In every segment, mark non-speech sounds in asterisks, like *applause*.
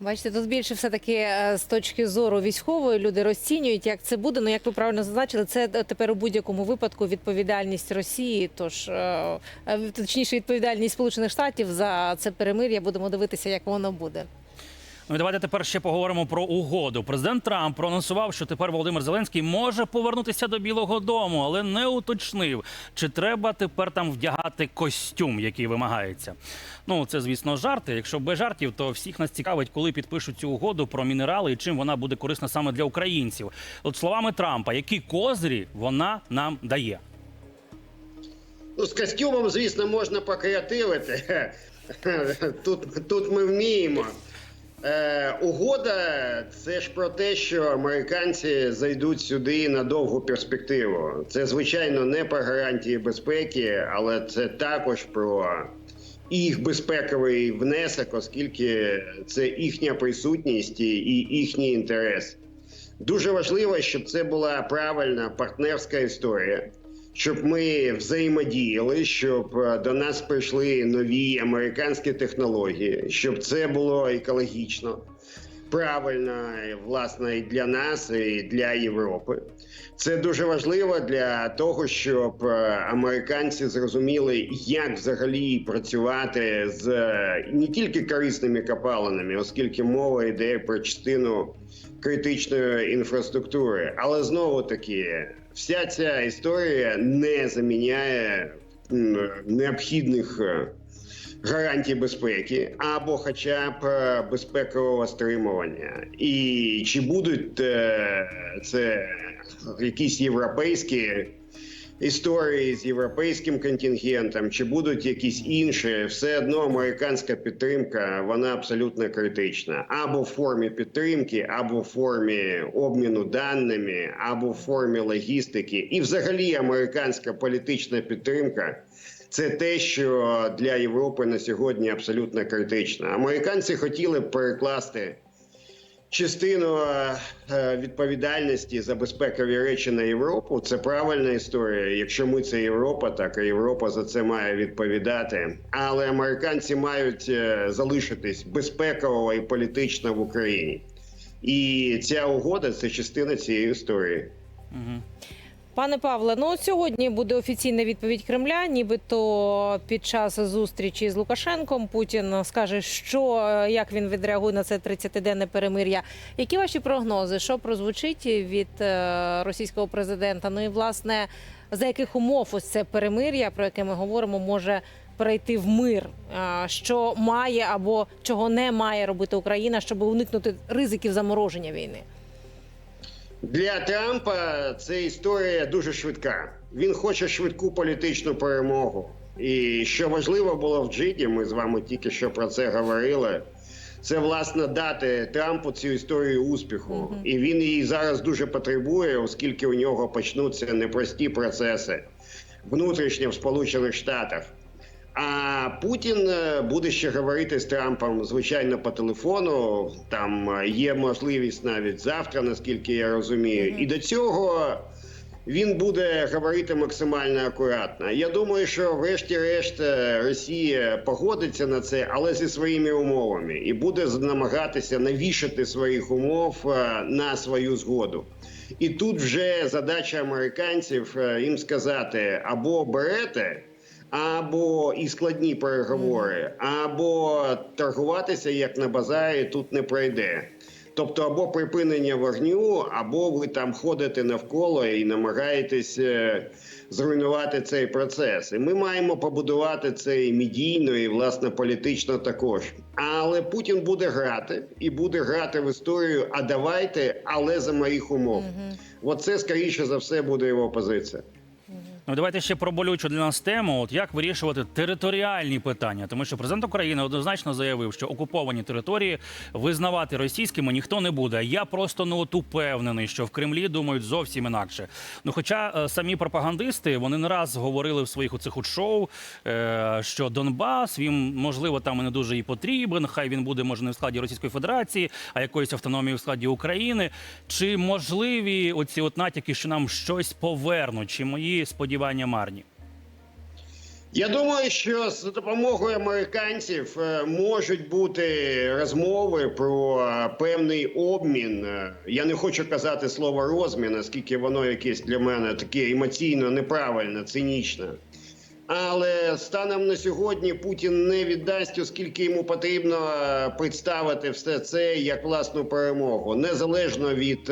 Бачите, тут більше все таки е, з точки зору військової люди розцінюють, як це буде. Ну як ви правильно зазначили, це е, тепер у будь-якому випадку відповідальність Росії. Тож е, точніше, відповідальність Сполучених Штатів за це перемир'я. Будемо дивитися, як воно буде. Ну і давайте тепер ще поговоримо про угоду. Президент Трамп проанонсував, що тепер Володимир Зеленський може повернутися до Білого Дому, але не уточнив, чи треба тепер там вдягати костюм, який вимагається. Ну це звісно жарти. Якщо без жартів, то всіх нас цікавить, коли підпишуть цю угоду про мінерали і чим вона буде корисна саме для українців. От словами Трампа, які козирі вона нам дає. Ну, з костюмом, звісно, можна покреативити. *laughs* Тут, тут ми вміємо. Е, угода це ж про те, що американці зайдуть сюди на довгу перспективу. Це, звичайно, не про гарантії безпеки, але це також про їх безпековий внесок, оскільки це їхня присутність і їхній інтерес. Дуже важливо, щоб це була правильна партнерська історія, щоб ми взаємодіяли, щоб е, до нас прийшли нові американські технології, щоб це було екологічно, правильно, і, власне, і для нас, і для Європи. Це дуже важливо для того, щоб е, американці зрозуміли, як взагалі працювати з е, не тільки корисними копалинами, оскільки мова йде про частину критичної інфраструктури. Але знову таки, вся ця історія не заміняє необхідних гарантій безпеки або хоча б е, безпекового стримування. І чи будуть е, це якісь європейські історії з європейським контингентом, чи будуть якісь інші, все одно американська підтримка вона абсолютно критична. Або в формі підтримки, або в формі обміну даними, або в формі логістики. І взагалі американська політична підтримка. Це те, що для Європи на сьогодні абсолютно критично. Американці хотіли б перекласти частину е, відповідальності за безпекові речі на Європу. Це правильна історія. Якщо ми це Європа, так і Європа за це має відповідати. Але американці мають е, залишитись безпеково і політично в Україні. І ця угода це частина цієї історії. Пане Павле, ну сьогодні буде офіційна відповідь Кремля. Нібито під час зустрічі з Лукашенком Путін скаже, що е, як він відреагує на це 30-денне перемир'я. Які ваші прогнози? Що прозвучить від е, російського президента? Ну і власне за яких умов ось це перемир'я, про яке ми говоримо, може перейти в мир? Е, Що має або чого не має робити Україна, щоб уникнути ризиків замороження війни? Для Трампа це історія дуже швидка. Він хоче швидку політичну перемогу. І що важливо було в Джиді, ми з вами тільки що про це говорили. Це власне дати Трампу цю історію успіху, і він її зараз дуже потребує, оскільки у нього почнуться непрості процеси внутрішньо в Сполучених Штатах. А Путін е, буде ще говорити з Трампом, звичайно, по телефону. Там е, є можливість навіть завтра, наскільки я розумію. І до цього він буде говорити максимально акуратно. Я думаю, що врешті-решт е, Росія погодиться на це, але зі своїми умовами, і буде намагатися навішати своїх умов на свою згоду. І тут вже задача американців їм сказати або берете. Або і складні переговори, або торгуватися як на базарі тут не пройде. Тобто, або припинення вогню, або ви там ходите навколо і намагаєтесь е, зруйнувати цей процес. І ми маємо побудувати це і медійно, і власне політично також. Але Путін буде грати і буде грати в історію. А давайте, але за моїх умов. Оце скоріше за все буде його позиція. Ну, давайте ще про болючу для нас тему. От як вирішувати територіальні питання, тому що президент України однозначно заявив, що окуповані території визнавати російськими ніхто не буде. Я просто ну от упевнений, що в Кремлі думають зовсім інакше. Ну, хоча е, самі пропагандисти вони не раз говорили в своїх оцих от шоу, е, що Донбас він можливо там і не дуже і потрібен. Хай він буде може не в складі Російської Федерації, а якоїсь автономії в складі України. Чи можливі оці от натяки, що нам щось повернуть? Чи мої сподівання марні? Я думаю, що з допомогою американців е, можуть бути розмови про е, певний обмін. Е, Я не хочу казати слово розмін, оскільки воно якесь для мене таке емоційно неправильне, цинічне. Але станом на сьогодні Путін не віддасть, оскільки йому потрібно представити все це як власну перемогу, незалежно від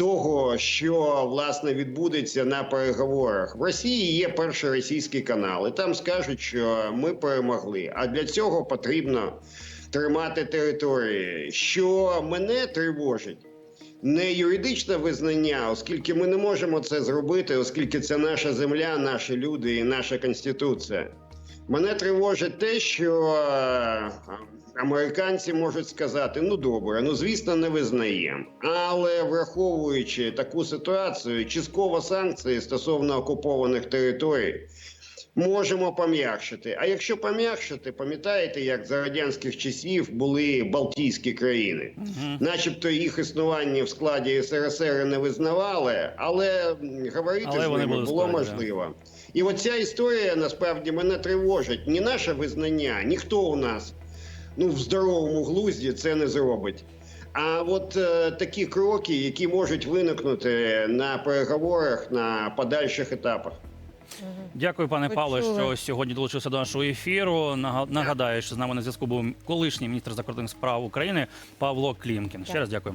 того, що власне відбудеться на переговорах. В Росії є перший російський канал, і там скажуть, що ми перемогли. А для цього потрібно тримати території. Що мене тривожить не юридичне визнання, оскільки ми не можемо це зробити, оскільки це наша земля, наші люди і наша конституція. Мене тривожить те, що американці можуть сказати: ну добре, ну звісно, не визнаємо. Але враховуючи таку ситуацію, частково санкції стосовно окупованих територій. Можемо пом'якшити. А якщо пом'якшити, пам'ятаєте, як за радянських часів були Балтійські країни? начебто їх існування в складі СРСР не визнавали, але говорити Але з ними було складі, да. можливо. І от ця історія насправді мене тривожить. Ні наше визнання, ніхто у нас ну в здоровому глузді це не зробить. А от е, такі кроки, які можуть виникнути на переговорах на подальших етапах. Дякую, пане Павло, що сьогодні долучився до нашого ефіру. Нага- Нагадаю, що з нами на зв'язку був колишній міністр закордонних справ України Павло Клімкін. Ще раз дякую.